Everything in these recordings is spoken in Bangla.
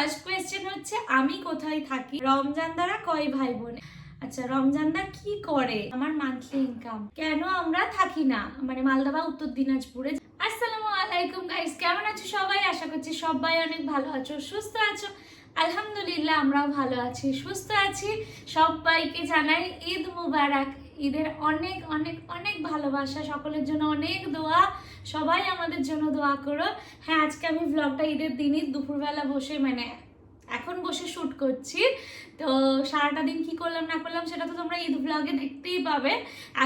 ফার্স্ট কোয়েশ্চেন হচ্ছে, আমি কোথায় থাকি? রমজান দ্বারা কয় ভাই বোন আচ্ছা রমজানদা কি করে? আমার মান্থলি ইনকাম কেন আমরা থাকি না? মানে মালদা বা উত্তর দিনাজপুরে। আসসালামু আলাইকুম গাইস কেমন আছো সবাই? আশা করছি সবাই অনেক ভালো আছো, সুস্থ আছো। আলহামদুলিল্লাহ, আমরাও ভালো আছি, সুস্থ আছি। সবাইকে জানাই ঈদ মুবারক। ঈদের অনেক অনেক অনেক ভালোবাসা। সকলের জন্য অনেক দোয়া। সবাই আমাদের জন্য দোয়া করো। হ্যাঁ আজকে আমি ব্লগটা ঈদের দিনই দুপুরবেলা বসে মানে এখন বসে শ্যুট করছি। তো সারাটা দিন কি করলাম, না করলাম সেটা তো তোমরা ঈদ ব্লগে দেখতেই পাবে।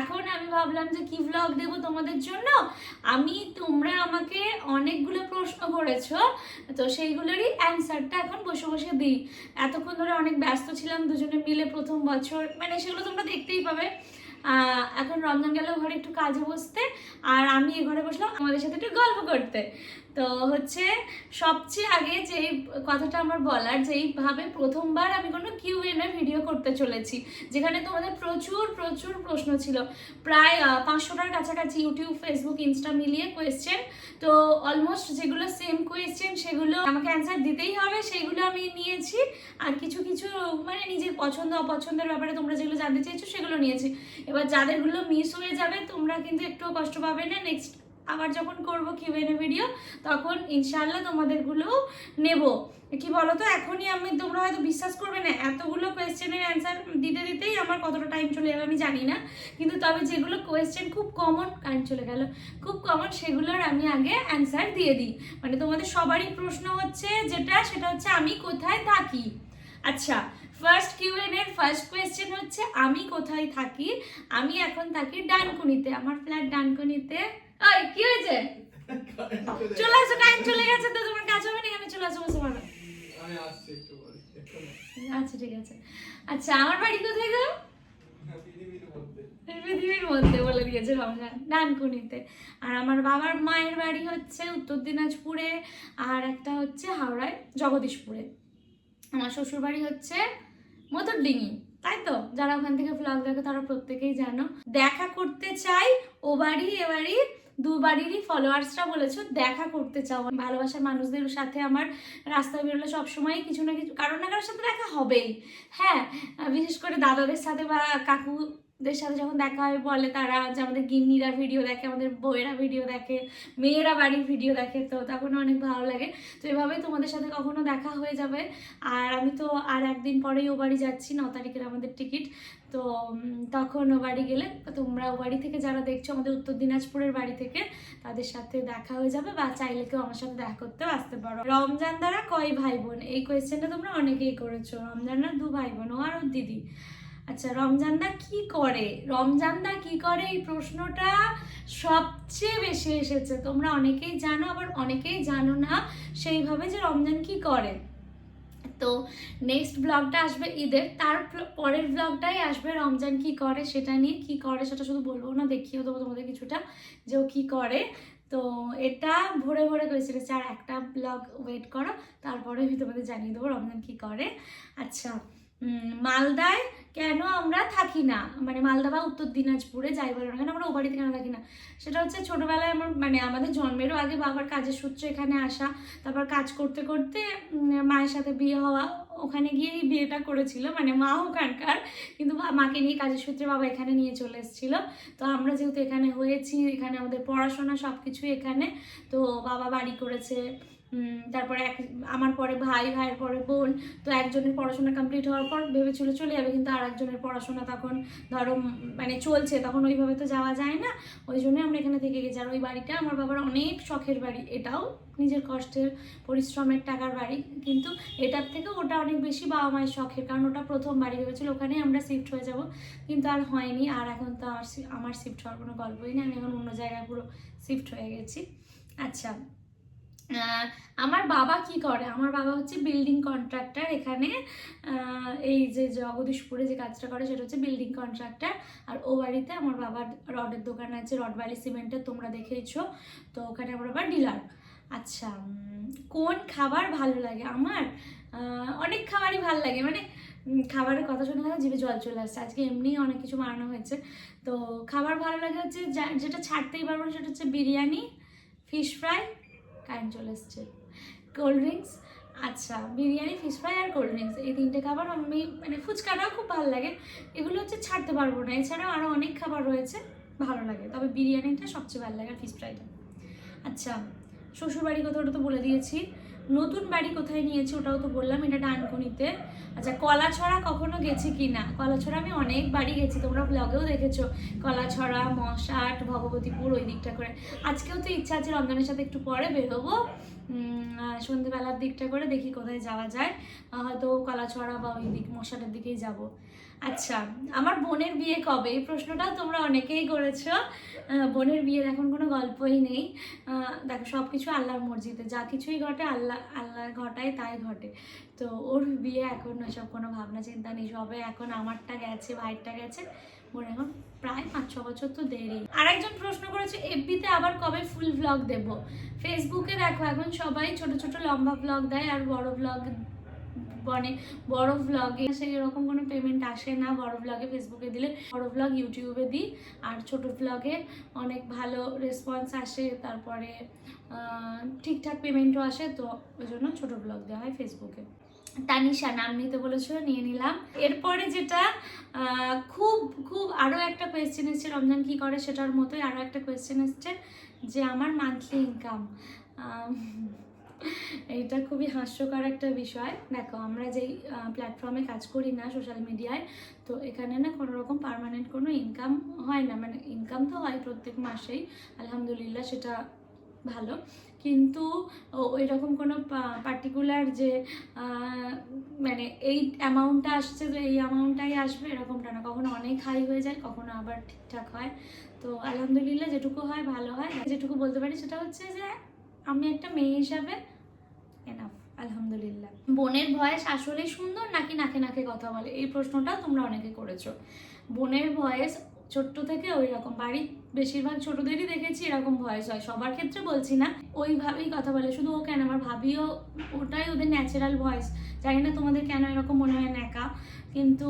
এখন আমি ভাবলাম যে কি ব্লগ দেবো তোমাদের জন্য? আমি, তোমরা আমাকে অনেকগুলো প্রশ্ন করেছ, তো সেইগুলোরই অ্যান্সারটা এখন বসে বসে দিই। এতক্ষণ ধরে অনেক ব্যস্ত ছিলাম, দুজনে মিলে প্রথম বছর মানে সেগুলো তোমরা দেখতেই পাবে। এখন রমজান গেল, ঘরে একটু কাজে বসতে, আর আমি এ ঘরে বসলাম আমাদের সাথে একটু গল্প করতে। তো হচ্ছে, সবচেয়ে আগে যেই কথাটা আমার বলার, যেইভাবে প্রথমবার আমি কোনো কিউ এন এ ভিডিও করতে চলেছি। যেখানে তোমাদের প্রচুর প্রচুর প্রশ্ন ছিল। প্রায় পাঁচশোটার কাছাকাছি ইউটিউব ফেসবুক ইনস্টা মিলিয়ে কোয়েশ্চেন তো অলমোস্ট যেগুলো সেম কোয়েশ্চেন সেগুলো আমাকে অ্যান্সার দিতেই হবে। সেইগুলো আমি নিয়েছি। আর কিছু কিছু মানে নিজের পছন্দ, অপছন্দের ব্যাপারে তোমরা যেগুলো জানতে চাইছো, সেগুলো নিয়েছি। এবার যাদেরগুলো মিস হয়ে যাবে, তোমরা কিন্তু একটু কষ্ট পাবে না। নেক্সট আবার যখন করব কিউএনএ ভিডিও তখন ইনশাল্লাহ তোমাদেরগুলো নেব। কি বলতো, এখনই আমি তোমরা হয়তো বিশ্বাস করবে না, এতগুলো কোয়েশ্চেনের অ্যান্সার দিতে দিতেই আমার কতটা টাইম চলে যাবে আমি জানি না। কিন্তু তবে যেগুলো কোয়েশ্চেন খুব কমন কারেন্ট চলে গেল, খুব কমন সেগুলোর আমি আগে অ্যান্সার দিয়ে দিই। মানে তোমাদের সবারই প্রশ্ন হচ্ছে যেটা, সেটা হচ্ছে আমি কোথায় থাকি? আচ্ছা ফার্স্ট কিউএন এর ফার্স্ট কোয়েশ্চেন হচ্ছে, আমি কোথায় থাকি? আমি এখন থাকি ডানকুনিতে, আমার ফ্ল্যাট ডানকুনিতে। কি হয়েছে? চলে আসো টাইম চলে গেছে তো তোমার কাজ হবে না এখানে চলে আসো বসে পড়ো আমি আসছি একটু পরে। আচ্ছা ঠিক আছে। আচ্ছা আমার বাড়ি কোথায় গো? হ্যাঁ, পৃথিবীর মধ্যে। বলে দিয়েছে রমজান ডানকুনিতে। আর আমার বাবার মায়ের বাড়ি হচ্ছে উত্তর দিনাজপুরে আর একটা হচ্ছে হাওড়ায় জগদীশপুরে। আমার শ্বশুর বাড়ি হচ্ছে মতরডিঙি তাই তো? যারা ওখান থেকে ব্লগ দেখো তারা প্রত্যেকেই জানো। দেখা করতে চাই ও বাড়ি এ বাড়ি দু বাড়িরই ফলোয়ার্সরা বলেছ, দেখা করতে চাও। ভালোবাসার মানুষদের সাথে আমার রাস্তায় বেরোলে সবসময় কিছু না কিছু কারণ না কারোর সাথে দেখা হবেই। হ্যাঁ বিশেষ করে দাদাদের সাথে বা কাকুদের সাথে যখন দেখা হয়, বলে তারা যে আমাদের গিন্নিরা ভিডিও দেখে, আমাদের বউয়েরা ভিডিও দেখে, মেয়েরা বাড়ির ভিডিও দেখে, তো তখন অনেক ভালো লাগে। তো এভাবেই তোমাদের সাথে কখনো দেখা হয়ে যাবে। আর আমি তো আর একদিন পরেই ও বাড়ি যাচ্ছি, ন তারিখের আমাদের টিকিট তো তখন ও বাড়ি গেলে তোমরা ও বাড়ি থেকে যারা দেখছ আমাদের উত্তর দিনাজপুরের বাড়ি থেকে, তাদের সাথে দেখা হয়ে যাবে বা চাইলে কেউ আমার সাথে দেখা করতেও আসতে পারো। রমজান দ্বারা কয় ভাই বোন এই কোয়েশ্চেনটা তোমরা অনেকেই করেছ। রমজানরা দু ভাই বোন ও আর ওর দিদি। আচ্ছা রমজানদা কি করে? রমজানদা কি করে? এই প্রশ্নটা সবচেয়ে বেশি এসেছে। তোমরা অনেকেই জানো, আবার অনেকেই জানো না সেইভাবে যে রমজান কি করে। তো নেক্সট ব্লগটা আসবে ঈদের, তার পরের ব্লগটাই আসবে রমজান কি করে সেটা নিয়ে, কি করে সেটা শুধু বলব না দেখিয়েও দেবো তোমাদের কিছুটা যে ও কি করে। তো এটা ভোরে ভোরে করেছিল আর একটা ব্লগ ওয়েট করো, তারপরে আমি তোমাদের জানিয়ে দেবো রমজান কি করে। আচ্ছা মালদায় কেন আমরা থাকি না? মানে মালদা বা উত্তর দিনাজপুরে যাই বলো না কেন, আমরা ও বাড়িতে কেন থাকি না। সেটা হচ্ছে ছোটোবেলায় আমার মানে আমাদের জন্মেরও আগে বাবার কাজের সূত্রে এখানে আসা। তারপর কাজ করতে করতে মায়ের সাথে বিয়ে হওয়া, ওখানে গিয়েই বিয়েটা করেছিল। মানে মা ওখানকার, কিন্তু মাকে নিয়ে কাজের সূত্রে বাবা এখানে নিয়ে চলে এসেছিল। তো আমরা যেহেতু এখানে হয়েছি, এখানে আমাদের পড়াশোনা সব কিছুই এখানে, তো বাবা বাড়ি করেছে। তারপরে এক, আমার পরে ভাই, ভাইয়ের পরে বোন, তো একজনের পড়াশোনা কমপ্লিট হওয়ার পর ভেবেছিল চলে যাবে, কিন্তু আর একজনের পড়াশোনা তখন ধরো মানে চলছে, তখন ওইভাবে তো যাওয়া যায় না। ওই জন্য আমরা এখানে থেকে গেছি। আর ওই বাড়িটা আমার বাবার অনেক শখের বাড়ি। এটাও নিজের কষ্টের, পরিশ্রমের টাকার বাড়ি, কিন্তু এটার থেকে ওটা অনেক বেশি বাবা মায়ের শখের, কারণ ওটা প্রথম বাড়ি ভেবেছিল, ওখানেই আমরা শিফট হয়ে যাব। কিন্তু আর হয়নি, আর এখন তো আমার শিফট হওয়ার কোনো গল্পই নেই। আমি এখন অন্য জায়গায় পুরো শিফট হয়ে গেছি। আচ্ছা। আমার বাবা কি করে? আমার বাবা হচ্ছে বিল্ডিং কন্ট্রাক্টর এখানে। এই যে জগদীশপুরে যে কাজটা করে সেটা হচ্ছে বিল্ডিং কন্ট্রাক্টর আর ও বাড়িতে আমার বাবার রডের দোকান আছে, রড ভ্যালি সিমেন্টের, তোমরা দেখেইছো। তো ওখানে আমার বাবা ডিলার আচ্ছা কোন খাবার ভালো লাগে? আমার অনেক খাবারই ভালো লাগে। মানে খাবারের কথা শুনে আমার জিভে জল চলে আসছে। আজকে এমনি অনেক কিছু বানানো হয়েছে। তো খাবার ভালো লাগে হচ্ছে যেটা ছাড়তেই পারব সেটা হচ্ছে বিরিয়ানি ফিশ ফ্রাই কারেন্ট চলে এসছে। কোল্ড ড্রিঙ্কস আচ্ছা বিরিয়ানি ফিশ ফ্রাই আর কোল্ড ড্রিঙ্কস এই তিনটে খাবার আমি মানে ফুচকাটাও খুব ভালো লাগে। এগুলো হচ্ছে ছাড়তে পারব না, এছাড়াও আরও অনেক খাবার রয়েছে, ভালো লাগে। তবে বিরিয়ানিটা সবচেয়ে ভালো লাগে আর ফিশ ফ্রাইটা আচ্ছা শ্বশুরবাড়ি কথাটা তো বলে দিয়েছি। নতুন বাড়ি কোথায় নিয়েছি ওটাও তো বললাম, এটা ডানকুনিতে। আচ্ছা কলাছড়া কখনো গেছি কি না কলাছড়া আমি অনেক বাড়ি গেছি, তোমরা ব্লগেও দেখেছ। কলাছড়া, মশাট, ভগবতীপুর, ওই দিকটা করে। আজকেও তো ইচ্ছা আছে রমজানের সাথে একটু পরে বেরোবো। সন্ধেবেলার দিকটা করে দেখি কোথায় যাওয়া যায়। হয়তো কলাছড়া বা ওই দিক মশাটের দিকেই যাব। আচ্ছা আমার বোনের বিয়ে কবে? এই প্রশ্নটা তোমরা অনেকেই করেছ। বোনের বিয়ের এখন কোনো গল্পই নেই। দেখো সব কিছু আল্লাহর মর্জিতে। যা কিছুই ঘটে, আল্লাহ আল্লাহ ঘটায়, তাই ঘটে। তো ওর বিয়ে এখন সব কোনো ভাবনা, চিন্তা নেই। সবে এখন আমারটা গেছে, ভাইয়েরটা গেছে। ওর এখন প্রায় পাঁচ, ছ বছর তো দেরি। আর একজন প্রশ্ন করেছে, এফবিতে আবার কবে ফুল ব্লগ দেব? ফেসবুকে দেখো, এখন সবাই ছোট ছোট লম্বা ব্লগ দেয় আর বড় ব্লগ মানে বড় ব্লগে সেই রকম কোনো পেমেন্ট আসে না। বড় ব্লগে ফেসবুকে দিলে, বড় ব্লগ ইউটিউবে দিই। আর ছোট ব্লগে অনেক ভালো রেসপন্স আসে। তারপরে ঠিকঠাক পেমেন্টও আসে, তো ওই জন্য ছোটো ব্লগ দেওয়া হয় ফেসবুকে তানিশা, নাম নিতে বলেছ নিয়ে নিলাম। এরপরে যেটা খুব খুব আরও একটা কোয়েশ্চেন এসছে, রমজান কী করে সেটার মতোই আরও একটা কোয়েশ্চেন এসছে, যে আমার মান্থলি ইনকাম এইটা খুবই হাস্যকর একটা বিষয়। দেখো, আমরা যেই প্ল্যাটফর্মে কাজ করি না সোশ্যাল মিডিয়ায় তো এখানে না কোনো রকম পার্মানেন্ট কোনো ইনকাম হয় না। মানে ইনকাম তো হয় প্রত্যেক মাসেই, আলহামদুলিল্লাহ সেটা ভালো। কিন্তু ওই রকম কোনো পার্টিকুলার যে মানে এই অ্যামাউন্টটা আসছে তো এই অ্যামাউন্টটাই আসবে এরকমটা না। কখনো অনেক হাই হয়ে যায়, কখনো আবার ঠিকঠাক হয়। তো আলহামদুলিল্লাহ যেটুকু হয় ভালো হয়। যেটুকু বলতে পারি সেটা হচ্ছে যে আমি একটা মেয়ে হিসাবে এনাফ আলহামদুলিল্লাহ। বোনের ভয়েস আসলেই সুন্দর নাকি নাকে নাকে কথা বলে? এই প্রশ্নটা তোমরা অনেকে করেছ। বোনের ভয়েস ছোট্ট থেকে ওই রকম, বাড়ির বেশিরভাগ ছোটদেরই দেখেছি এরকম ভয়েস হয়। সবার ক্ষেত্রে বলছি না, ওইভাবেই কথা বলে। শুধু ও কেন? আমার ভাবিও ওটাই ওদের ন্যাচারাল ভয়েস। জানি না তোমাদের কেন এরকম মনে হয় ন্যাকা, কিন্তু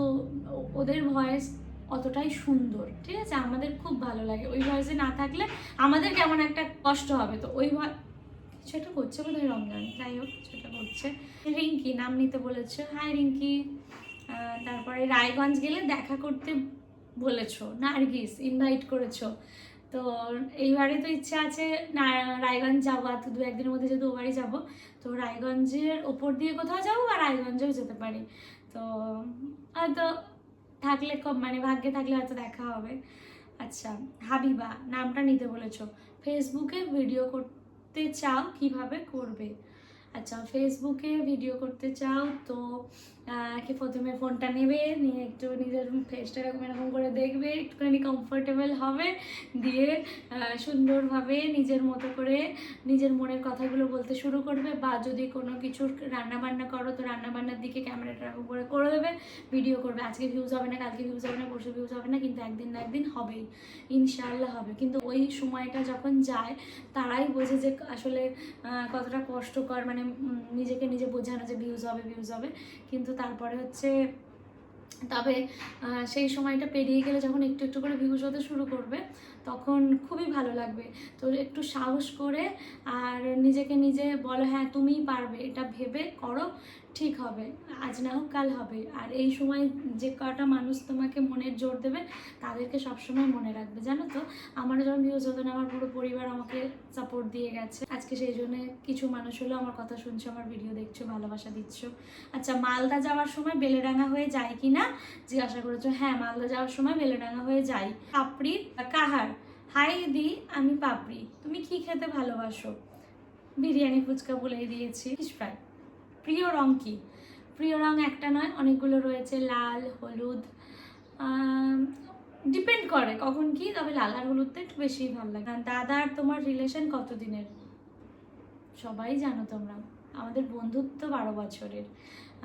ওদের ভয়েস অতটাই সুন্দর, ঠিক আছে? আমাদের খুব ভালো লাগে। ওই ভয়েসে না থাকলে আমাদের কেমন একটা কষ্ট হবে। তো ওই কিছু একটা করছে বোধ হয় রমজান, যাই হোক কিছু একটা করছে। রিঙ্কি নাম নিতে বলেছে। হাই রিঙ্কি তারপরে রায়গঞ্জ গেলে দেখা করতে বলেছ, নার্গিস ইনভাইট করেছ। তো এইবারে তো ইচ্ছা আছে না, রায়গঞ্জ যাব আর তো দু একদিনের মধ্যে যেহেতু ওবারই যাব, তো রায়গঞ্জের ওপর দিয়ে কোথাও যাব বা রায়গঞ্জেও যেতে পারি। তো হয়তো থাকলে মানে ভাগ্যে থাকলে হয়তো দেখা হবে। আচ্ছা হাবিবা, নামটা নিতে বলেছ। ফেসবুকে ভিডিও করতে চাও কীভাবে করবে? আচ্ছা ফেসবুকে ভিডিও করতে চাও তো কি প্রথমে ফোনটা নেবে, নিয়ে একটু নিজের ফেসটা এরকম এরকম করে দেখবে, একটুখানি কমফোর্টেবল হবে। দিয়ে সুন্দরভাবে নিজের মতো করে নিজের মনের কথাগুলো বলতে শুরু করবে বা যদি কোনো কিছুর রান্না বান্না করো, তো রান্না বান্নার দিকে ক্যামেরাটা এরকম করে করে দেবে। ভিডিও করবে, আজকে ভিউজ হবে না, কালকে ভিউজ হবে না, পরশু ভিউজ হবে না, কিন্তু একদিন না একদিন হবেই ইনশাআল্লাহ হবে। কিন্তু ওই সময়টা যখন যায়, তারাই বোঝে যে আসলে কতটা কষ্টকর মানে নিজেকে নিজে বোঝানো যে ভিউজ হবে ভিউজ হবে। কিন্তু তারপরে হচ্ছে, তবে সেই সময়টা পেরিয়ে গেলে যখন একটু একটু করে ভিউজ হতে শুরু করবে, তখন খুবই ভালো লাগবে। তো একটু সাহস করে আর নিজেকে নিজে বলো হ্যাঁ তুমিই পারবে, এটা ভেবে করো। ঠিক হবে, আজ না হোক কাল হবে। আর এই সময় যে কটা মানুষ তোমাকে মনের জোর দেবে, তাদেরকে সবসময় মনে রাখবে, জানো তো? আমারও যখন ভিউজ হতো না, আমার পুরো পরিবার আমাকে সাপোর্ট দিয়ে গেছে। আজকে সেই জন্য কিছু মানুষ হলেও আমার কথা শুনছো, আমার ভিডিও দেখছ, ভালোবাসা দিচ্ছ। আচ্ছা মালদা যাওয়ার সময় বেলেডাঙ্গা হয়ে যায় কি না? জিজ্ঞাসা করেছ। হ্যাঁ মালদা যাওয়ার সময় বেলেডাঙ্গা হয়ে যাই পাপড়ি, কাহার? হাই দি, আমি পাপড়ি। তুমি কি খেতে ভালোবাসো? বিরিয়ানি, ফুচকা বলেই দিয়েছি। ফিশ ফ্রাই প্রিয় রং কি? প্রিয় রং একটা নয়, অনেকগুলো রয়েছে, লাল, হলুদ ডিপেন্ড করে কখন কি, তবে লাল আর হলুদটা একটু বেশি ভালো লাগে। দাদা আর তোমার রিলেশন কতদিনের? সবাই জানো তোমরা, আমাদের বন্ধুত্ব বারো বছরের।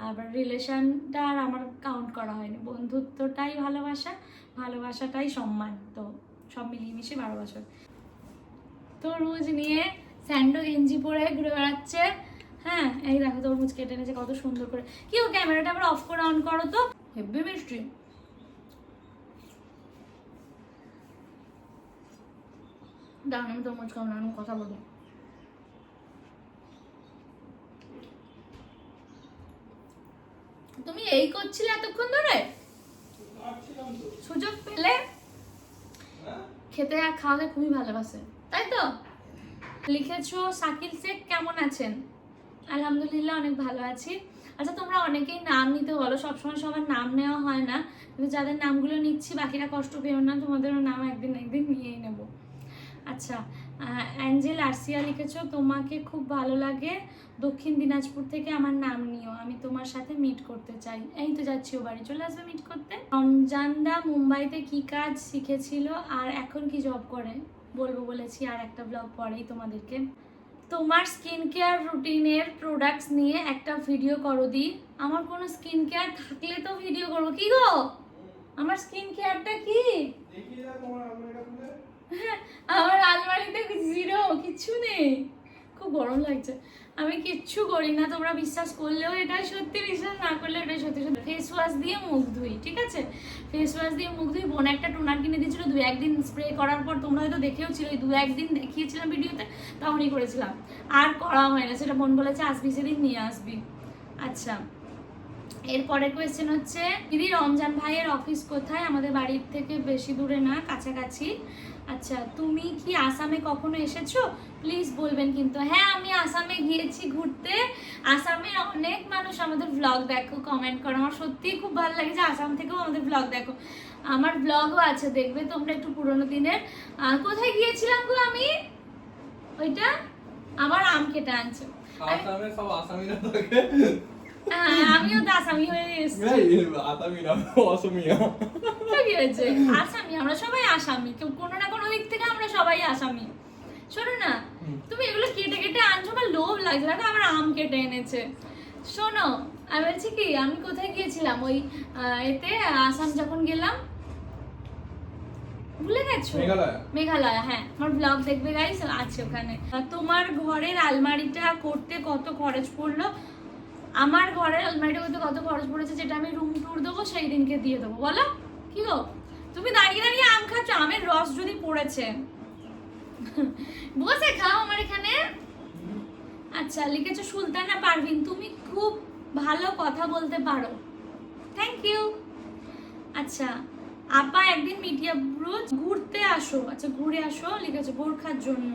আবার রিলেশনটা আর আমার কাউন্ট করা হয়নি। বন্ধুত্বটাই ভালোবাসা, ভালোবাসাটাই সম্মান, তো সব মিলিয়ে বারো বছর। তরমুজ নিয়ে স্যান্ডো গেঞ্জি পরে ঘুরে বেড়াচ্ছে হ্যাঁ এই দেখো তরমুজ কেটে এনেছে কত সুন্দর করে। কি ও ক্যামেরাটা আবার অফ করে অন করো তো। হেব্বি মিষ্টি। দাঁড়ান আমি তরমুজ খাব না আমি কথা বলি তুমি এই করছিলে এতক্ষণ ধরে? সুযোগ পেলে? খেতে আর খাওয়াতে খুবই ভালোবাসে, তাই তো? লিখেছো শাকিল শেখ কেমন আছেন? আলহামদুলিল্লাহ, অনেক ভালো আছি। আচ্ছা তোমরা অনেকেই নাম নিতে বলো, সবসময় সবার নাম নেওয়া হয় না, কিন্তু যাদের নামগুলো নিচ্ছি, বাকিরা কষ্ট পেও না, তোমাদেরও নাম একদিন একদিন নিয়েই নেব। আচ্ছা অ্যাঞ্জেল আরসিয়া লিখেছো, তোমাকে খুব ভালো লাগে, দক্ষিণ দিনাজপুর থেকে আমার নাম নিও, আমি তোমার সাথে মিট করতে চাই। এই তো যাচ্ছি ও বাড়ি, চলে আসবে মিট করতে। রমজানদা মুম্বাইতে কি কাজ শিখেছিল, আর এখন কি জব করে? বলব বলেছি, আর একটা ব্লগ পরেই তোমাদেরকে। তোমার স্কিন কেয়ার রুটিনের প্রোডাক্টস নিয়ে একটা ভিডিও করো দি। আমার কোনো স্কিন কেয়ার থাকলে তো ভিডিও করো কি গো? আমার স্কিন কেয়ারটা কি? আলমারিটা আমার আলমারিতে জিরো কিছু নেই। খুব গরম লাগছে। আমি কিচ্ছু করি না, তোমরা বিশ্বাস করলেও এটা সত্যি, বিশ্বাস না করলেও এটা সত্যি। সত্যি ফেস ওয়াশ দিয়ে মুখ ধুই, ঠিক আছে? ফেস ওয়াশ দিয়ে মুখ ধুই, বোন একটা টোনার কিনে দিয়েছিল, দু একদিন স্প্রে করার পর তোমরা হয়তো দেখেও ছিল দু একদিন দেখিয়েছিলাম ভিডিওতে, তখনই করেছিলাম। আর করা হয় না, সেটা বোন বলেছে, আসবি সেদিন, নিয়ে আসবি। আচ্ছা এরপরের কোয়েশ্চেন হচ্ছে, দিদি, রমজান ভাইয়ের অফিস কোথায়? আমাদের বাড়ির থেকে বেশি দূরে না, কাছাকাছি? আচ্ছা তুমি কি আসামে কখনো এসেছ? প্লিজ বলবেন কিন্তু। হ্যাঁ আমি আসামে গিয়েছি ঘুরতে। আসামের অনেক মানুষ আমাদের ব্লগ দেখো কমেন্ট করো। আমার সত্যিই খুব ভালো লাগে যে আসাম থেকেও আমাদের ব্লগ দেখো। আমার ব্লগও আছে, দেখবে তোমরা একটু পুরোনো দিনের। কোথায় গিয়েছিলাম গো আমি? ওইটা? আমার আম কেটে আনছো। আসামে সব আসামিরা থাকে। আমিও তো আসামি হয়ে এসেছি। এই আসামিরা অসমিয়া কি হয়েছে। আসামি আমরা সবাই আসামি। কেউ কোনো না কোনো দিক থেকে আমরা সবাই আসামি। শোনো না তুমি এগুলো কেটে কেটে আনছো আমার লোভ লাগছে। দেখো আমার আম কেটে এনেছে। শোনো আমি বলছি কি আমি কোথায় গিয়েছিলাম? ওই এতে আসাম যখন গেলাম ভুলে গেছো? মেঘালয়। মেঘালয় হ্যাঁ। আমার ব্লগ দেখবে গাইস আছে ওখানে। তোমার ঘরের আলমারিটা করতে কত খরচ পড়ল? আমার ঘরের আলমারিটা করতে কত খরচ পড়েছে যেটা আমি রুম ট্যুর দেবো সেই দিনকে দিয়ে দেবো। বলো, কি গো? তুমি দাঁড়িয়ে দাঁড়িয়ে আম খাচ্ছ, আমের রস যদি পড়েছে। বসে খাও আমার এখানে। আচ্ছা লিখেছো সুলতানা পারভিন, তুমি খুব ভালো কথা বলতে পারো। থ্যাংক ইউ আচ্ছা আপা একদিন মিডিয়া ব্রুজ ঘুরতে আসো। আচ্ছা ঘুরে আসো, লিখেছো বোরখার জন্য।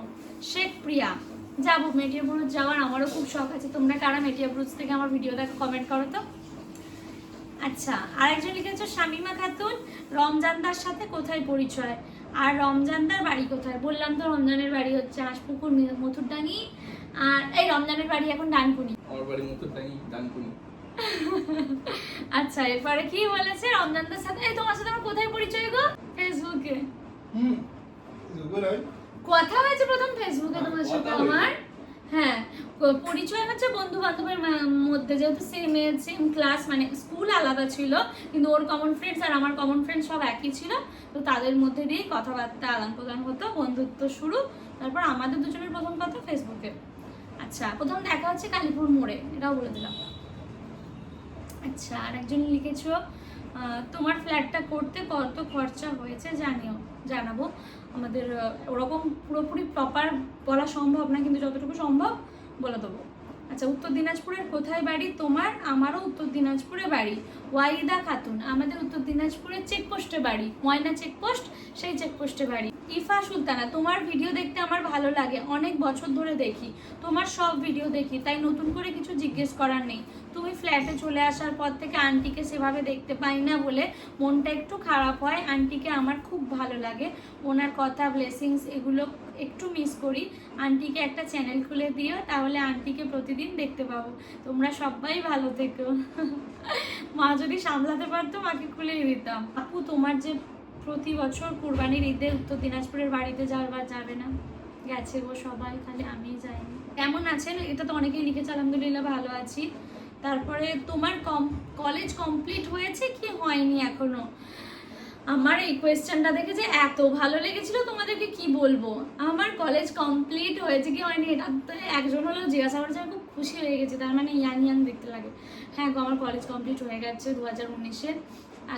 শেখ প্রিয়া। যাব মেটিয়া ব্রুজ যাওয়ার আমারও খুব শখ আছে। তোমরা কারা মেটিয়া ব্রুজ থেকে আমার ভিডিও দেখো কমেন্ট করো তো। আচ্ছা আরেকজন লিখেছো শামিমা খাতুন রমজানদার সাথে কোথায় পরিচয়? আর রমজানদার বাড়ি কোথায়? বললাম তো রমজানের বাড়ি হচ্ছে হাঁসপুকুর মথুরডাঙ্গি। আর এই রমজানের বাড়ি এখন ডানকুনি। আমার তাই ডানকুনি। আচ্ছা এরপরে কি বলেছে? রমজানদার সাথে এই তোমার সাথে আমার কোথায় পরিচয় গো? ফেসবুকে। হুম কথা হয়েছে প্রথম ফেসবুকে হ্যাঁ, তোমার সাথে আমার? হ্যাঁ পরিচয় হচ্ছে বন্ধু বান্ধবের মধ্যে যেহেতু সেম এজ সেম ক্লাস মানে স্কুল আলাদা ছিল কিন্তু ওর কমন ফ্রেন্ডস আর আমার কমন ফ্রেন্ডস সব একই ছিল তো তাদের মধ্যে দিয়েই কথাবার্তা আদান প্রদান হতো বন্ধুত্ব শুরু তারপর আমাদের দুজনের প্রথম কথা ফেসবুকে আচ্ছা প্রথম দেখা হচ্ছে কালীপুর মোড়ে এটাও বলে দিলাম। আচ্ছা আর একজন লিখেছো তোমার ফ্ল্যাটটা করতে কত খরচা হয়েছে জানিও জানাব। আমাদের ওরকম পুরোপুরি প্রপার বলা সম্ভব না, কিন্তু যতটুকু সম্ভব বলে দেবো। আচ্ছা উত্তর দিনাজপুরের কোথায় বাড়ি? তোমার, আমারও উত্তর দিনাজপুরে বাড়ি। ওয়াইদা খাতুন, আমাদের উত্তর দিনাজপুরের চেকপোস্টে বাড়ি। ময়না চেকপোস্ট, সেই চেকপোস্টে বাড়ি। ইফা সুলতানা, তোমার ভিডিও দেখতে আমার ভালো লাগে। অনেক বছর ধরে দেখি। তোমার সব ভিডিও দেখি, তাই নতুন করে কিছু জিজ্ঞেস করার নেই। তুমি ফ্ল্যাটে চলে আসার পর থেকে আন্টিকে সেভাবে দেখতে পাই না বলে মনটা একটু খারাপ হয়। আন্টিকে আমার খুব ভালো লাগে। ওনার কথা ব্লেসিংস এগুলো একটু মিস করি। আন্টিকে একটা চ্যানেল খুলে দিও, তাহলে আন্টিকে প্রতিদিন দেখতে পাবো। তোমরা সবাই ভালো থেকো। মা যদি সামলাতে পারতো, মাকে খুলেই দিতাম। আপু, তোমার যে প্রতি বছর কুরবানির ঈদে উত্তর দিনাজপুরের বাড়িতে যাওয়ার যাবে না? গেছে গো সবাই, খালি আমিই যাইনি। কেমন আছেন? এটা তো অনেকেই লিখেছে, আলহামদুলিল্লাহ ভালো আছি। তারপরে তোমার কম কলেজ কমপ্লিট হয়েছে কি হয়নি এখনও? আমার এই কোয়েশ্চেনটা দেখে যে এত ভালো লেগেছিল, তোমাদেরকে কি বলব? আমার কলেজ কমপ্লিট হয়েছে কি হয়নি এটা তো একজন হলেও জিজ্ঞাসা করেছে আমি খুব খুশি হয়ে গেছি, তার মানে ইয়াং ইয়াং দেখতে লাগে। হ্যাঁ আমার কলেজ কমপ্লিট হয়ে গেছে দু হাজার উনিশে।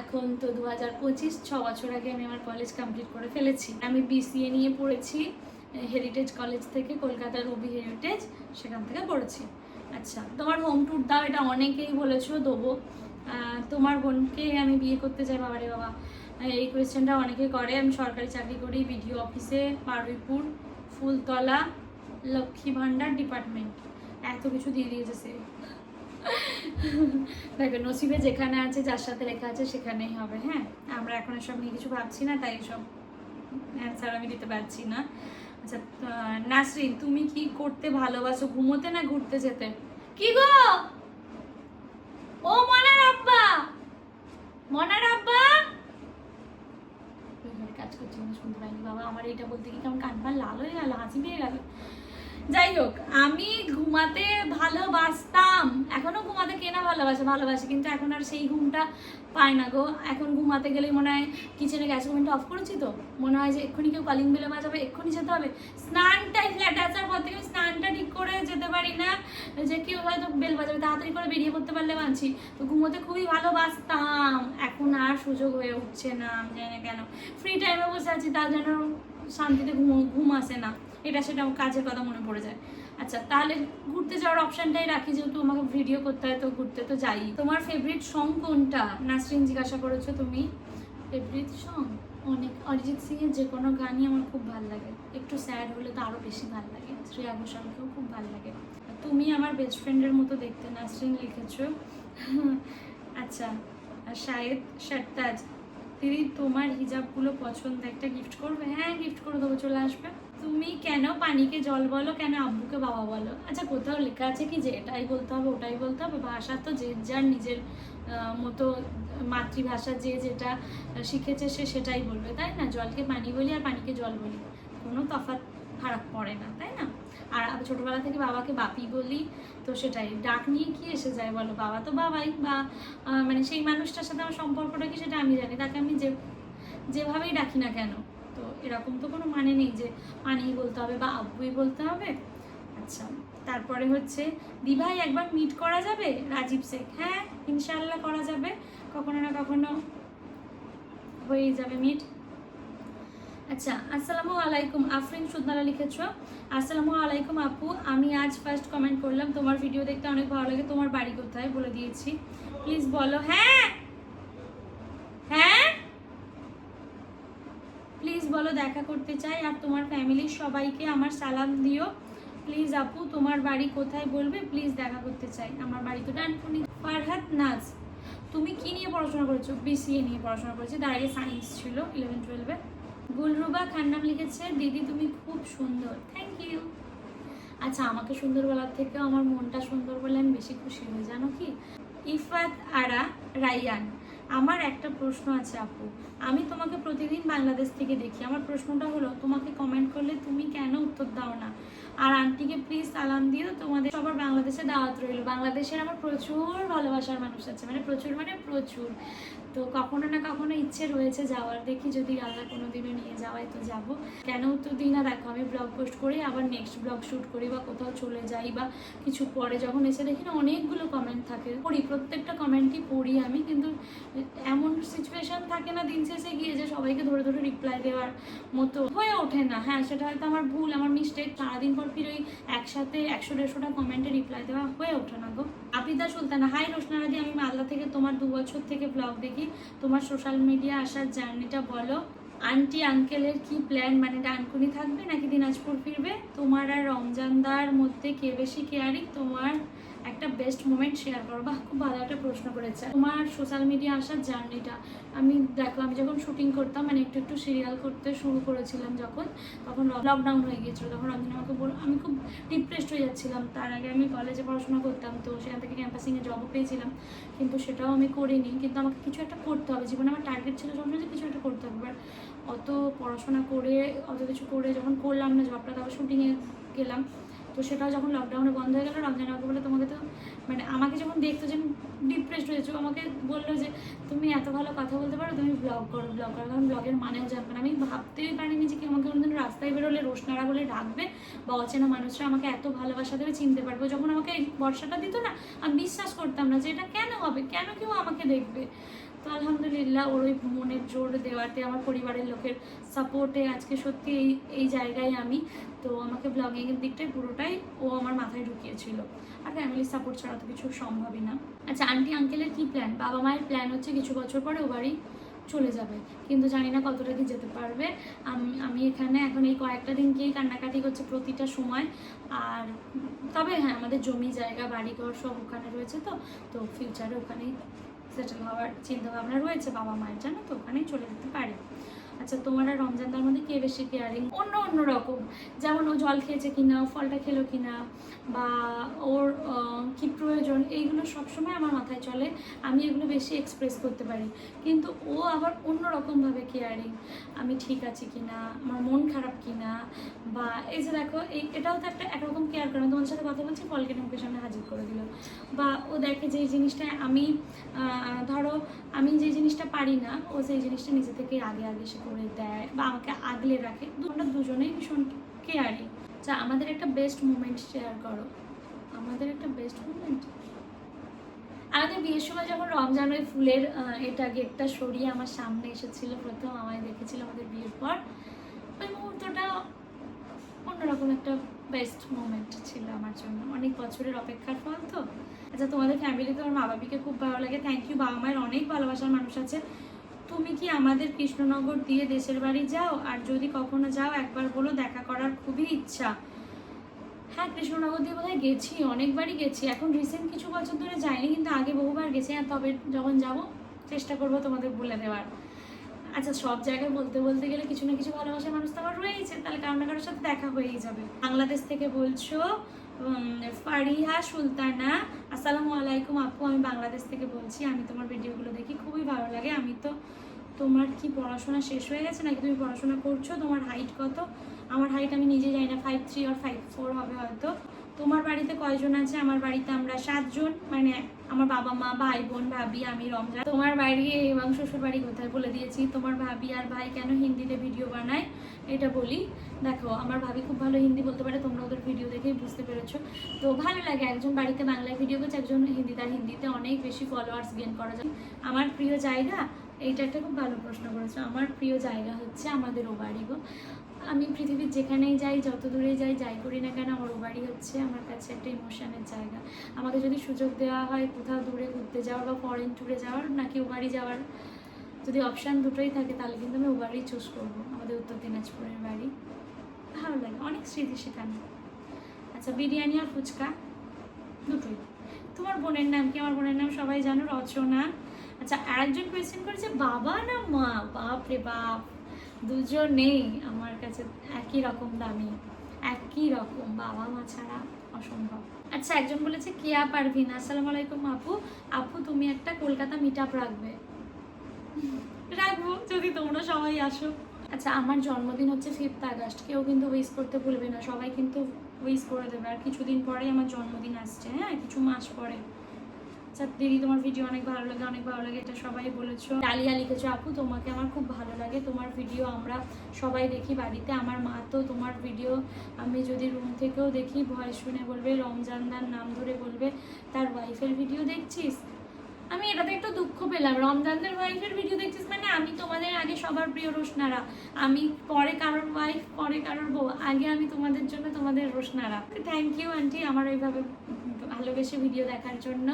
এখন তো দু হাজার পঁচিশ, ছ বছর আগে আমি আমার কলেজ কমপ্লিট করে ফেলেছি। আমি বিসিএ নিয়ে পড়েছি হেরিটেজ কলেজ থেকে কলকাতার রবি হেরিটেজ সেখান থেকে পড়েছি। আচ্ছা তোমার হোম ট্যুর দাও, এটা অনেকেই বলেছ, দেবো। তোমার বোনকে আমি বিয়ে করতে চাই বাবারে বাবা। এই কোয়েশ্চেনটা অনেকে করে। আমি সরকারি চাকরি করি বিডিও অফিসে পারুইপুর ফুলতলা, লক্ষ্মী ভাণ্ডার ডিপার্টমেন্ট এত কিছু দিয়ে দিয়েছে সে। দেখো, নসিবে যেখানে আছে, যার সাথে লেখা আছে, সেখানেই হবে হ্যাঁ? আমরা এখন এসব নিয়ে কিছু ভাবছি না, তাই এসব অ্যান্সার আমি দিতে পারছি না। আচ্ছা নাসরিন, তুমি কি করতে ভালোবাসো? ঘুমোতে না ঘুরতে যেতে? কি গো? ও মনার আব্বা! মনার আব্বা! কাজ করছি শুনতে পাইনি। বাবা, আমার এটা বলতে কি কেমন কান ফান লাল হয়ে গেল, হাসি পেয়ে গেল। যাই হোক, আমি ঘুমাতে ভালোবাসতাম, এখনও ভালোবাসে ভালোবাসে। কিন্তু এখন আর সেই ঘুমটা পায় না গো। এখন ঘুমাতে গেলেই মনে হয় কিচেনে গ্যাস ওভেনটা অফ করেছি তো। মনে হয় যে এক্ষুনি কেউ কলিং বেলে বাজাবে, এক্ষুনি যেতে হবে। স্নানটাই ফ্ল্যাট আসার পর থেকে স্নানটা ঠিক করে যেতে পারি না। যে কেউ হয়তো বেল বাজাবে, তাড়াতাড়ি করে বেরিয়ে পড়তে পারলে বাঁচি তো ঘুমোতে খুবই ভালোবাসতাম। এখন আর সুযোগ হয়ে উঠছে না, আমি জানি না কেন ফ্রি টাইমে বসে আছি, তার জন্য শান্তিতে ঘুম ঘুম আসে না। এটা সেটা কাজের কথা মনে পড়ে যায়। আচ্ছা তাহলে ঘুরতে যাওয়ার অপশনটাই রাখি, যেহেতু আমাকে ভিডিও করতে হয়, তো ঘুরতে তো যাই। তোমার ফেভারিট সং কোনটা? নাসরিন, জিজ্ঞাসা করেছ তুমি। ফেভারিট সং অনেক, অরিজিৎ সিং এর যে কোনো গানই আমার খুব ভালো লাগে। একটু স্যাড হলে তো আরও বেশি ভালো লাগে। শ্রেয়া ঘোষালকেও খুব ভালো লাগে। তুমি আমার বেস্ট ফ্রেন্ডের মতো দেখতে নাসরিন লিখেছো। আচ্ছা আর শাহেদ শার্তাজ দিদি, তোমার হিজাবগুলো পছন্দ একটা গিফট করবে? হ্যাঁ গিফট করে দেবো, চলে আসবে। তুমি কেন পানিকে জল বলো? কেন আব্বুকে বাবা বলো? আচ্ছা কোথাও লেখা আছে কি যে এটাই বলতে হবে, ওটাই বলতে হবে? ভাষা তো যে যার নিজের মতো মাতৃভাষা যে যেটা শিখেছে সে সেটাই বলবে, তাই না? জলকে পানি বলি আর পানিকে জল বলি। কোনো তফাৎ ফারাক পড়ে না, তাই না? আর ছোটোবেলা থেকে বাবাকে বাপি বলি, তো সেটাই। ডাক নিয়ে কি এসে যায় বলো? বাবা তো বাবাই বা মানে সেই মানুষটার সাথে আমার সম্পর্কটা কি সেটা আমি জানি। তাকে আমি যে, যেভাবেই ডাকি না কেন এরকম তো কোনো মানে নেই যে পানিই বলতে হবে বা আব্বুই বলতে হবে। আচ্ছা তারপরে হচ্ছে, দিভাই একবার মিট করা যাবে রাজীব শেখ? হ্যাঁ ইনশাল্লাহ করা যাবে। কখনো না কখনো হয়েই যাবে মিট আচ্ছা আসসালামু আলাইকুম। আফরিন সুদনালা লিখেছ। আসসালামু আলাইকুম আপু, আমি আজ ফার্স্ট কমেন্ট করলাম। তোমার ভিডিও দেখতে অনেক ভালো লাগে। তোমার বাড়ি কোথায় বলে দিয়েছি। প্লিজ বলো। হ্যাঁ হ্যাঁ প্লিজ বলো দেখা করতে চাই আর তোমার ফ্যামিলির সবাইকে আমার সালাম দিও। প্লিজ আপু, তোমার বাড়ি কোথায় বলবে? প্লিজ দেখা করতে চাই। আমার বাড়ি তো ডানকুনি। ফারহাত, নাজ, তুমি কি নিয়ে পড়াশোনা করেছ? বিসিএ নিয়ে পড়াশোনা করেছি। তার আগে সায়েন্স ছিল ইলেভেন টুয়েলভে গুলরুবা খান নাম লিখেছে। দিদি, তুমি খুব সুন্দর। থ্যাংক ইউ আচ্ছা আমাকে সুন্দর বলার থেকেও আমার মনটা সুন্দর বলে আমি বেশি খুশি হই জানো কি? ইফাত, আরা, রাইয়ান। আমার একটা প্রশ্ন আছে আপু। আমি তোমাকে প্রতিদিন বাংলাদেশ থেকে দেখি। আমার প্রশ্নটা হলো, তোমাকে কমেন্ট করলে তুমি কেন উত্তর দাও না? আর আন্টিকে প্লিজ সালাম দিও, তোমাদের সবার বাংলাদেশে দাওয়াত রইল। বাংলাদেশের আমার প্রচুর ভালোবাসার মানুষ আছে মানে প্রচুর মানে প্রচুর। তো কখনো না কখনো ইচ্ছে রয়েছে যাওয়ার। দেখি যদি আল্লাহ কোনো দিনও নিয়ে যাওয়ায় তো যাব। কেন তো দিই না? দেখো, আমি ব্লগ পোস্ট করি, আবার নেক্সট ব্লগ শ্যুট করি বা কোথাও চলে যাই বা কিছু পরে যখন এসে দেখি না অনেকগুলো কমেন্ট থাকে। পড়ি, প্রত্যেকটা কমেন্টই পড়ি আমি, কিন্তু এমন সিচুয়েশান থাকে না দিন শেষে গিয়ে যে সবাইকে ধরে ধরে রিপ্লাই দেওয়ার মতো হয়ে ওঠে না। হ্যাঁ সেটা হয়তো আমার ভুল, আমার মিস্টেক সারাদিন পর ফির ওই একসাথে একশো, দেড়শোটা কমেন্টে রিপ্লাই দেওয়া হয়ে ওঠে না গো। আপিদা সুলতানা হাই রোশনারাদি, আমি মালদা থেকে তোমার দু বছর থেকে ব্লগ দেখি। তোমার সোশ্যাল মিডিয়া আসার জার্নিটা বলো। আন্টি আঙ্কেলের কি প্ল্যান মানে ডানকুনি থাকবে নাকি দিনাজপুর ফিরবে? তোমার আর রমজানদার মধ্যে কে বেশি কেয়ারিং তোমার একটা বেস্ট মোমেন্ট শেয়ার করো। বাহ, খুব ভালো একটা প্রশ্ন করেছে। তোমার সোশ্যাল মিডিয়া আসার জার্নিটা আমি দেখো, আমি যখন শুটিং করতাম মানে একটু একটু সিরিয়াল করতে শুরু করেছিলাম যখন, তখন লকডাউন হয়ে গিয়েছিল। তখন রঞ্জন আমাকে বল আমি খুব ডিপ্রেসড হয়ে যাচ্ছিলাম। তার আগে আমি কলেজে পড়াশোনা করতাম, তো সেখান থেকে ক্যাম্পাসিংয়ে জবও পেয়েছিলাম। কিন্তু সেটাও আমি করিনি। কিন্তু আমাকে কিছু একটা করতে হবে। জীবনে আমার টার্গেট ছিল সবসময় যে কিছু একটা করতে হবে। এবার অত পড়াশোনা করে, অত কিছু করে যখন করলাম না জবটা তারপর শুটিংয়ে গেলাম। তো সেটাও যখন লকডাউনে বন্ধ হয়ে গেল, রমজান আমাকে বলে তোমাকে তো মানে আমাকে যখন দেখতো যে ডিপ্রেসড হয়েছে আমাকে বলল যে, তুমি এত ভালো কথা বলতে পারো, তুমি ব্লগ করো ব্লগ করো। কারণ ব্লগের মানেও জানবে না। আমি ভাবতেই পারিনি যে কি আমাকে কোনোদিন রাস্তায় বেরোলে রোশনারা বলে ডাকবে বা অচেনা মানুষরা আমাকে এত ভালোবাসা দেবে, চিনতে পারব। যখন আমাকে বর্ষাটা দিত না, আমি বিশ্বাস করতাম না যে এটা কেন হবে, কেন কেউ আমাকে দেখবে? তো আলহামদুলিল্লাহ ওর ওই মনের জোর দেওয়াতে আমার পরিবারের লোকের সাপোর্টে আজকে সত্যি এই এই জায়গায় আমি। তো আমাকে ব্লগিংয়ের দিকটাই পুরোটাই ও আমার মাথায় ঢুকিয়েছিল। আর ফ্যামিলির সাপোর্ট ছাড়া তো কিছু সম্ভবই না। আচ্ছা আন্টি আঙ্কেলের কী প্ল্যান বাবা মায়ের প্ল্যান হচ্ছে কিছু বছর পরে ও বাড়ি চলে যাবে। কিন্তু জানি না কতটা কি যেতে পারবে। আমি আমি এখানে এখন এই কয়েকটা দিন গিয়েই কান্নাকাটি করছে প্রতিটা সময়। আর তবে হ্যাঁ আমাদের জমি জায়গা, বাড়িঘর সব ওখানে রয়েছে তো। তো ফিউচারে ওখানেই সেটেল হওয়ার চিন্তা ভাবনা রয়েছে বাবা মায়ের জানো তো? ওখানেই চলে যেতে পারে। আচ্ছা তোমার আর রমজানটার মধ্যে কে বেশি কেয়ারিং অন্য অন্য রকম। যেমন ও জল খেয়েছে কিনা ফলটা খেলো কিনা, বা ওর কি প্রয়োজন, এইগুলো সবসময় আমার মাথায় চলে। আমি এগুলো বেশি এক্সপ্রেস করতে পারি। কিন্তু ও আবার অন্য রকমভাবে কেয়ারিং আমি ঠিক আছি কিনা, আমার মন খারাপ কিনা, বা এই যে দেখো, এই, এটাও তো একটা একরকম কেয়ার করে তোমার সাথে কথা বলছি ফল কেটে মুখের সামনে হাজির করে দিল। বা ও দেখে যে জিনিসটা আমি ধরো, আমি যে জিনিসটা পারি না, ও সেই জিনিসটা নিজে থেকে আগে আগে সে করে দেয় বা আমাকে আগলে রাখে। আমরা দুজনেই ভীষণ কেয়ারিং যা আমাদের একটা বেস্ট মুমেন্ট শেয়ার করো। আমাদের একটা বেস্ট মুমেন্ট আমাদের বিয়ের সময় যখন রমজান ওই ফুলের এটা গেটটা সরিয়ে আমার সামনে এসেছিল, প্রথম আমায় দেখেছিল আমাদের বিয়ের পর, ওই মুহূর্তটা অন্যরকম একটা বেস্ট মোমেন্ট ছিল আমার জন্য। অনেক বছরের অপেক্ষার ফল তো। আচ্ছা তোমাদের ফ্যামিলিতে আমার মা বাবিকে খুব ভালো লাগে। থ্যাংক ইউ বাবা মায়ের অনেক ভালোবাসার মানুষ আছে। তুমি কি আমাদের কৃষ্ণনগর দিয়ে দেশের বাড়ি যাও? আর যদি কখনো যাও, একবার বলো, দেখা করার খুবই ইচ্ছা। হ্যাঁ কৃষ্ণনগর দিয়ে বোধহয় গেছি অনেকবারই গেছি। এখন রিসেন্ট কিছু বছর ধরে যাইনি, কিন্তু আগে বহুবার গেছি। আর তবে যখন যাব, চেষ্টা করব তোমাদের বলে দেওয়ার। আচ্ছা সব জায়গায় বলতে বলতে গেলে কিছু না কিছু ভালোবাসার মানুষ তো আমার রয়েছে তাহলে কারও না কারোর সাথে দেখা হয়েই যাবে। বাংলাদেশ থেকে বলছো ফারিহা, সুলতানা, আসসালামু আলাইকুম আপু, আমি বাংলাদেশ থেকে বলছি। আমি তোমার ভিডিওগুলো দেখি, খুবই ভালো লাগে। আমি তো, তোমার কি পড়াশোনা শেষ হয়ে গেছে নাকি তুমি পড়াশোনা করছ? তোমার হাইট কত? আমার হাইট আমি নিজে জানি না ফাইভ থ্রি আর ফাইভ ফোর হবে হয়তো। তোমার বাড়িতে কয়জন আছে? আমার বাড়িতে আমরা সাতজন মানে আমার বাবা মা, ভাই বোন, ভাবি, আমি, রমজান। তোমার বাড়ি এবং শ্বশুর বাড়ি কোথায় বলে দিয়েছি? তোমার ভাবি আর ভাই কেন হিন্দিতে ভিডিও বানায়? এটা বলি। দেখো, আমার ভাবি খুব ভালো হিন্দি বলতে পারে, তোমরা ওদের ভিডিও দেখেই বুঝতে পেরেছ। তো ভালো লাগে, একজন বাড়িতে বাংলায় ভিডিও করছে, একজন হিন্দি তার হিন্দিতে অনেক বেশি ফলোয়ার্স গেন করা যায়। আমার প্রিয় জায়গা এইটা একটা খুব ভালো প্রশ্ন করেছ। আমার প্রিয় জায়গা হচ্ছে আমাদের ও বাড়ি গো। আমি পৃথিবীর যেখানেই যাই, যত দূরে যাই যাই করি না কেন আমার ও বাড়ি হচ্ছে আমার কাছে একটা ইমোশনের জায়গা। আমাকে যদি সুযোগ দেওয়া হয় কোথাও দূরে ঘুরতে যাওয়ার বা ফরেন ট্যুরে যাওয়ার, নাকি ও বাড়ি যাওয়ার, যদি অপশান দুটোই থাকে তাহলে কিন্তু আমি ও বাড়ি চুজ করব, আমাদের উত্তর দিনাজপুরের বাড়ি। ভালো লাগে, অনেক স্মৃতি সেখানে। আচ্ছা বিরিয়ানি আর ফুচকা, দুটোই। তোমার বোনের নাম কি? আমার বোনের নাম সবাই জানো, রচনা। আচ্ছা আরেকজন কোয়েশ্চেন করেছে, বাবা না মা? বাপ রে বাপ দুজনেই আমার কাছে, একই রকম দামি, একই রকম, বাবা মা ছাড়া অসম্ভব। আচ্ছা একজন বলেছে কেয়া পারভিন? আসসালামু আলাইকুম আপু। আপু, তুমি একটা কলকাতা মিট আপ রাখবে। রাখব, যদি তোমরা সবাই আসো। আচ্ছা আমার জন্মদিন হচ্ছে ফিফথ আগস্ট, কেউ কিন্তু উইস করতে ভুলবে না, সবাই কিন্তু উইস করে দেবে। আর কিছুদিন পরেই আমার জন্মদিন আসছে হ্যাঁ কিছু মাস পরে। আচ্ছা দিদি, তোমার ভিডিও অনেক ভালো লাগে, অনেক ভালো লাগে, এটা সবাই বলেছ। ডালিয়া লিখেছো, আপু, তোমাকে আমার খুব ভালো লাগে। তোমার ভিডিও আমরা সবাই দেখি বাড়িতে। আমার মা তো তোমার ভিডিও আমি যদি রুম থেকেও দেখি ভয়েস শুনে বলবে রমজানদার নাম ধরে বলবে, তার ওয়াইফের ভিডিও দেখছিস? আমি এটাতে একটু দুঃখ পেলাম। রমজানদের ওয়াইফের ভিডিও দেখছিস মানে আমি তোমাদের আগে সবার প্রিয় রোশনারা। আমি পরে কারোর ওয়াইফ পরে কারোর বউ, আগে আমি তোমাদের জন্য তোমাদের রোশনারা। থ্যাংক ইউ আন্টি আমার ওইভাবে ভালোবেসে ভিডিও দেখার জন্য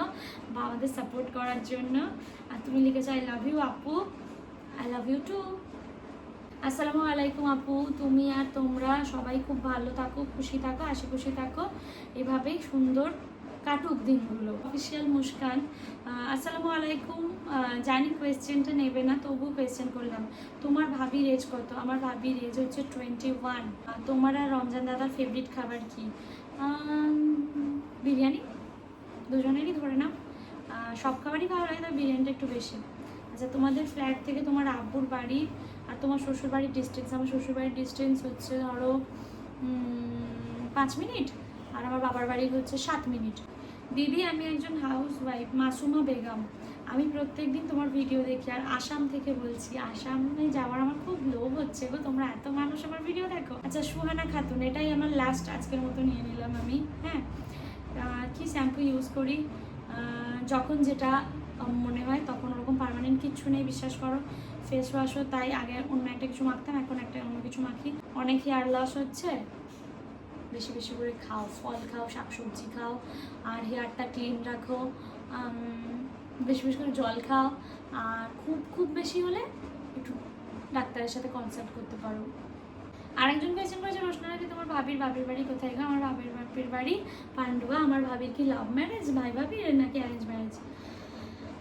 বা আমাদের সাপোর্ট করার জন্য। আর তুমি লিখেছো আই লাভ ইউ আপু। আই লাভ ইউ টু আসসালামু আলাইকুম, আপু। তুমি আর তোমরা সবাই খুব ভালো থাকো, খুশি থাকো, হাসি খুশি থাকো। এভাবেই সুন্দর কাটুক দিনগুলো। অফিসিয়াল মুস্কান। আসসালামু আলাইকুম। জানি কোয়েশ্চেনটা নেবে না তবু কোয়েশ্চেন করলাম। তোমার ভাবির এজ কত? আমার ভাবির এজ হচ্ছে টোয়েন্টি ওয়ান তোমার আর রমজান দাদার ফেভারিট খাবার কি? বিরিয়ানি? দুজনেরই ধরে নাও। সব খাবারই ভালো লাগে তবে বিরিয়ানিটা একটু বেশি। আচ্ছা তোমাদের ফ্ল্যাট থেকে তোমার আব্বুর বাড়ি আর তোমার শ্বশুর বাড়ির ডিস্টেন্স আমার শ্বশুর বাড়ির ডিস্টেন্স হচ্ছে ধরো পাঁচ মিনিট আর আমার বাবার বাড়ি হচ্ছে সাত মিনিট। দিদি, আমি একজন হাউস ওয়াইফ মাসুমা বেগম। আমি প্রত্যেকদিন তোমার ভিডিও দেখি, আর আসাম থেকে বলছি, আসামে যাওয়ার আমার খুব লোভ হচ্ছে গো, তোমরা এত মানুষ আমার ভিডিও দেখো। আচ্ছা সুহানা খাতুন, এটাই আমার লাস্ট আজকের মতো নিয়ে নিলাম আমি হ্যাঁ? কি শ্যাম্পু ইউজ করি? যখন যেটা মনে হয় তখন ওরকম পার্মানেন্ট কিচ্ছু নেই, বিশ্বাস করো। ফেস ওয়াশও তাই, আগে অন্য একটা কিছু মাখতাম, এখন একটা অন্য কিছু মাখি। অনেক হেয়ার লস হচ্ছে, বেশি বেশি করে খাও, ফল খাও, শাকসবজি খাও, আর হেয়ারটা ক্লিন রাখো। বেশি বেশি করে জল খাও। আর খুব খুব বেশি হলে একটু ডাক্তারের সাথে কনসাল্ট করতে পারো। আরেকজন কোয়েশ্চেন করেছে, রোশনারা যে তোমার ভাবির ভাবির বাড়ি কোথায় গা? আমার ভাবির বাপের বাড়ি পান্ডুয়া। আমার ভাবির কি লাভ ম্যারেজ ভাই ভাবির নাকি অ্যারেঞ্জ ম্যারেজ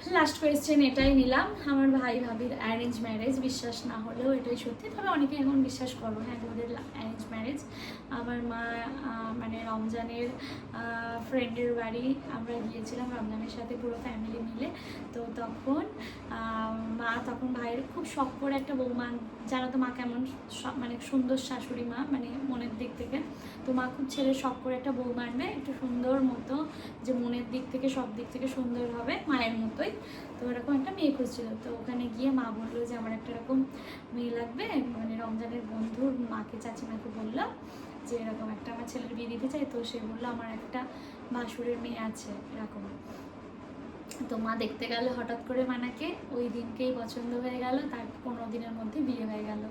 লাস্ট কোয়েশ্চেন এটাই নিলাম। আমার ভাই ভাবির অ্যারেঞ্জ ম্যারেজ বিশ্বাস না হলেও এটাই সত্যি। তবে অনেকে এখন বিশ্বাস করো হ্যাঁ তোমাদের অ্যারেঞ্জ ম্যারেজ আমার মা মানে রমজানের ফ্রেন্ডের বাড়ি আমরা গিয়েছিলাম রমজানের সাথে পুরো ফ্যামিলি মিলে। তো তখন মা তখন ভাইয়ের খুব শখ করে একটা বৌমা জানো তো মা কেমন মানে সুন্দর শাশুড়ি মা মানে মনের দিক থেকে, তো মা খুব ছেলে শখ করে একটা বউ আনবে একটু সুন্দর মতো যে মনের দিক থেকে, সব দিক থেকে সুন্দর হবে, মায়ের মতোই। তো এরকম একটা মেয়ে খুঁজছিল। তো ওখানে গিয়ে মা বলল যে, আমার একটা এরকম মেয়ে লাগবে মানে রমজানের বন্ধুর মাকে চাচিমাকে বলল যে, এরকম একটা আমার ছেলের বিয়ে দিতে চাই। তো সে বলল, আমার একটা বাসুরের মেয়ে আছে। এরকম। তো মা দেখতে গেল, হঠাৎ করে মানাকে। ওই দিনকেই পছন্দ হয়ে গেল, তার পনেরো দিনের মধ্যে বিয়ে হয়ে গেল।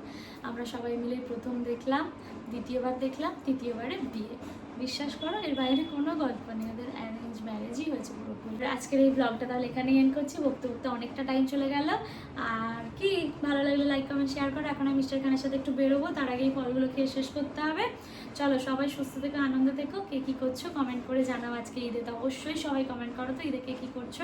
আমরা সবাই মিলে প্রথম দেখলাম, দ্বিতীয়বার দেখলাম, তৃতীয়বারে বিয়ে। বিশ্বাস করো, এর বাইরে কোনো গল্প নেই, ওদের অ্যারেঞ্জ ম্যারেজই হয়েছে পুরোপুরি। আজকের এই ব্লগটা তাহলে এখানেই এন্ড করছি। বকতে বকতে অনেকটা টাইম চলে গেল। আর কি ভালো লাগলে লাইক কমেন্ট শেয়ার করো। এখন আমি মিস্টার খানের সাথে একটু বেরোবো, তার আগেই ফলগুলো খেয়ে শেষ করতে হবে। চলো, সবাই সুস্থ থেকে, আনন্দ থেকো। কে কী করছ কমেন্ট করে জানাও আজকে ঈদে। তো অবশ্যই সবাই কমেন্ট করো তো ঈদে কে কী করছ।